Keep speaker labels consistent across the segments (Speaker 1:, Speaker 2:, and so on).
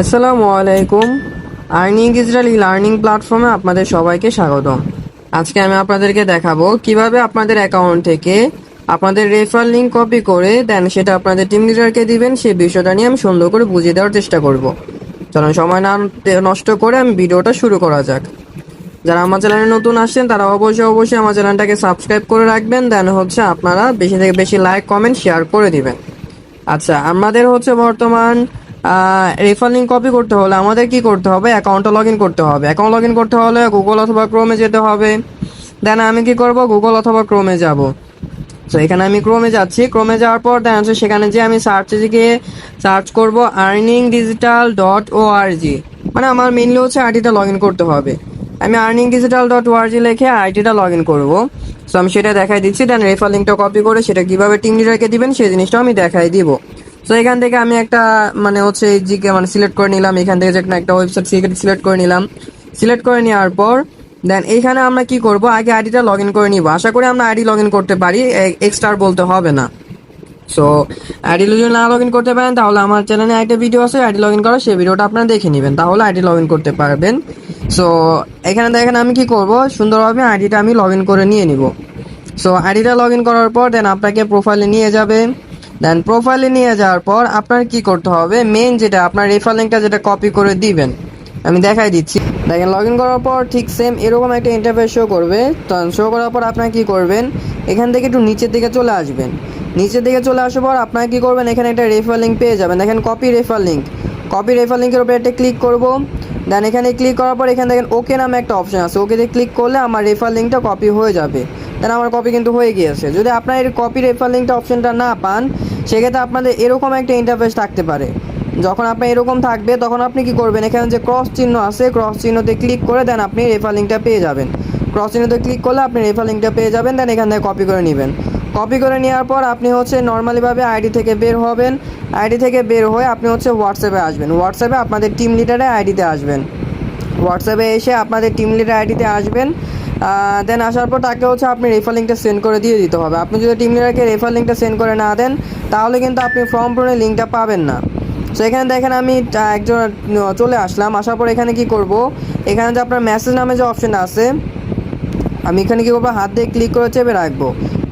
Speaker 1: আসসালামু আলাইকুম। Earning Israeli learning প্ল্যাটফর্মে আপনাদের সবাইকে স্বাগতম। আজকে আমি আপনাদেরকে দেখাবো কীভাবে আপনাদের অ্যাকাউন্ট থেকে আপনাদের রেফার লিঙ্ক কপি করে দেন, সেটা আপনাদের টিম লিডারকে দিবেন, সেই বিষয়টা নিয়ে আমি সুন্দর করে বুঝিয়ে দেওয়ার চেষ্টা করব। চলুন, সময় না নষ্ট করে আমি ভিডিওটা শুরু করা যাক। যারা আমার চ্যানেলে নতুন আসছেন, তারা অবশ্যই অবশ্যই আমার চ্যানেলটাকে সাবস্ক্রাইব করে রাখবেন, দেন হচ্ছে আপনারা বেশি থেকে বেশি লাইক, কমেন্ট, শেয়ার করে দিবেন। আচ্ছা আমাদের হচ্ছে বর্তমান রেফার কপি করতে হলে আমাদের কি করতে হবে? অ্যাকাউন্টটা লগ ইন করতে হবে। অ্যাকাউন্ট লগ ইন করতে হলে গুগল অথবা ক্রোমে যেতে হবে। দেন আমি কি করব? গুগল অথবা ক্রোমে যাব। তো এখানে আমি ক্রোমে যাচ্ছি। ক্রোমে যাওয়ার পর দেন হচ্ছে সেখানে যে আমি সার্চে গিয়ে সার্চ করব আর্নিং ডিজিটাল ডট ও মানে আমার মেনলি হচ্ছে আইডিটা লগ ইন করতে হবে। আমি আর্নিং ডিজিটাল ডট ওআরজি লিখে আইডিটা লগ ইন করব। সো আমি সেটা দেখাই দিচ্ছি। দেন রেফার লিঙ্কটা কপি করে সেটা কীভাবে টিম লিডারকে দিবেন, সেই জিনিসটাও আমি দেখাই দিব। সো এখান থেকে আমি একটা মানে হচ্ছে জিকে মানে সিলেক্ট করে নিলাম। এখান থেকে যে একটা ওয়েবসাইট সিলেক্ট করে নিলাম। সিলেক্ট করে নেওয়ার পর দেন এইখানে আমরা কি করব? আগে আইডিটা লগ ইন করে নিব। আশা করি আমরা আইডি লগ ইন করতে পারি। এক্সট্রা বলতে হবে না। সো আইডি যদি না লগ ইন করতে পারেন, তাহলে আমার চ্যানেলে একটা ভিডিও আছে। আইডি লগ ইন করা সেই ভিডিওটা আপনারা দেখে নেবেন। তাহলে আইডি লগ ইন করতে পারবেন। সো এখানে দেখেন আমি কি করব? সুন্দরভাবে আইডিটা আমি লগ ইন করে নিয়ে নিব। সো আইডিটা লগ ইন করার পর দেন আপনাকে প্রোফাইলে নিয়ে যাবে। দেন প্রোফাইলে নিয়ে যাওয়ার পর আপনার কি করতে হবে? মেন যেটা, আপনার রেফার লিঙ্কটা যেটা কপি করে দিবেন। আমি দেখাই দিচ্ছি। দেখেন লগ ইন করার পর ঠিক সেম এরকম একটা ইন্টারফেস শো করবে। তো শো করার পর আপনার কি করবেন? এখান থেকে একটু নিচের দিকে চলে আসবেন। নিচের দিকে চলে আসার পর আপনার কি করবেন? এখানে একটা রেফার লিঙ্ক পেয়ে যাবেন। দেখেন copy refer link copy refer লিঙ্কের উপরে একটা ক্লিক করব। দেন এখানে ক্লিক করার পর এখানে দেখেন ওকে নামে একটা অপশন আছে। ওকেতে ক্লিক করলে আমার রেফার লিঙ্কটা কপি হয়ে যাবে। দেন আমার কপি কিন্তু হয়ে গিয়েছে। যদি আপনার এই কপি রেফার লিঙ্কটা অপশনটা না পান সেক্ষেত্রে আপনাদের এরকম একটা ইন্টারফেস থাকতে পারে। যখন আপনার এরকম থাকবে, তখন আপনি কি করবেন? এখানে যে ক্রস চিহ্ন আছে ক্রস চিহ্নতে ক্লিক করে দেন আপনি রেফার লিঙ্কটা পেয়ে যাবেন। ক্রস চিহ্নতে ক্লিক করলে আপনি রেফার লিঙ্কটা পেয়ে যাবেন দেন এখান থেকে কপি করে নেবেন। কপি করে নেওয়ার পর আপনি হচ্ছে নর্মালিভাবে আইডি থেকে বের হবেন। আইডি থেকে বের হয়ে আপনি হচ্ছে হোয়াটসঅ্যাপে আসবেন। হোয়াটসঅ্যাপে আপনাদের টিম লিডারের আইডিতে আসবেন। হোয়াটসঅ্যাপে এসে আপনাদের টিম লিডার আইডিতে আসবেন। দেন আসার পর তাকে হচ্ছে আপনি রেফার লিঙ্কটা সেন্ড করে দিয়ে দিতে হবে। আপনি যদি টিম লিডারকে রেফার লিঙ্কটা সেন্ড করে না দেন, তাহলে কিন্তু আপনি ফর্ম পূরণের লিঙ্কটা পাবেন না। সো এখানে দেখেন আমি একজন চলে আসলাম। আসার পর এখানে কি করব? এখানে যে আপনার মেসেজ নামে যে অপশন আছে, আমি এখানে কী করব? হাত দিয়ে ক্লিক করে চেপে রাখব।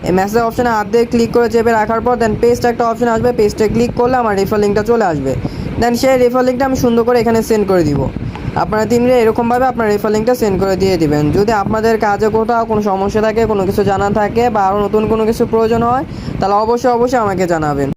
Speaker 1: এই মেসেজ অপশানে হাত দিয়ে ক্লিক করে চেপে রাখার পর দেন পেস্ট একটা অপশন আসবে। পেস্টে ক্লিক করলে আমার রেফার লিঙ্কটা চলে আসবে। দেন সেই রেফার লিঙ্কটা আমি সুন্দর করে এখানে সেন্ড করে দিব। আপনারা তিনি এরকমভাবে আপনার রেফার লিঙ্কটা সেন্ড করে দিয়ে দিবেন। যদি আপনাদের কাজে কোথাও কোনো সমস্যা থাকে, কোনো কিছু জানা থাকে বা আরও নতুন কোনো কিছু প্রয়োজন হয়, তাহলে অবশ্যই অবশ্যই আমাকে জানাবেন।